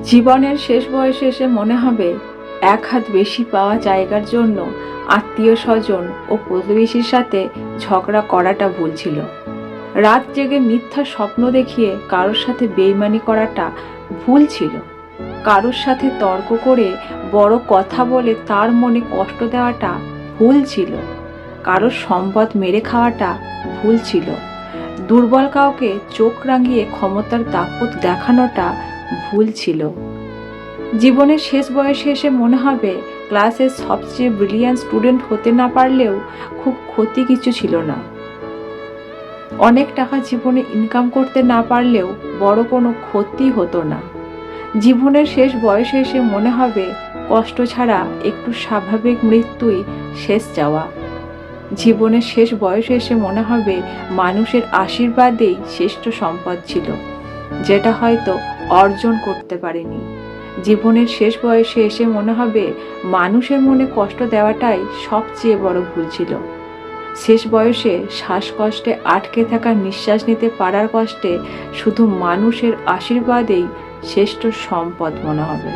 জীবনের শেষ বয়সে এসে মনে হবে, এক হাত বেশি পাওয়া জায়গার জন্য আত্মীয় স্বজন ও প্রতিবেশীর সাথে ঝগড়া করাটা ভুল ছিল। রাত জেগে মিথ্যা স্বপ্ন দেখিয়ে কারোর সাথে বেইমানি করাটা ভুল ছিল। কারোর সাথে তর্ক করে বড় কথা বলে তার মনে কষ্ট দেওয়াটা ভুল ছিল। কারোর সম্পদ মেরে খাওয়াটা ভুল ছিল। দুর্বল কাউকে চোখ রাঙিয়ে ক্ষমতার দাপট দেখানোটা ভুল ছিল। জীবনের শেষ বয়সে এসে মনে হবে ক্লাসের সবচেয়ে ব্রিলিয়ান্ট স্টুডেন্ট হতে না পারলেও খুব ক্ষতি কিছু ছিল না। অনেক টাকা জীবনে ইনকাম করতে না পারলেও বড় কোনো ক্ষতি হতো না। জীবনের শেষ বয়সে এসে মনে হবে কষ্ট ছাড়া একটু স্বাভাবিক মৃত্যুই শেষ যাওয়া জীবনের শেষ বয়সে এসে মনে হবে মানুষের আশীর্বাদেই শ্রেষ্ঠ সম্পদ ছিল। যেটা হয়তো অর্জন করতে পারেনি। জীবনের শেষ বয়সে এসে মনে হবে মানুষের মনে কষ্ট দেওয়াটাই সবচেয়ে বড় ভুল ছিল। শেষ বয়সে শ্বাসকষ্টে আটকে থাকা নিঃশ্বাস নিতে পারার কষ্টে শুধু মানুষের আশীর্বাদেই শ্রেষ্ঠ সম্পদ মনে হবে।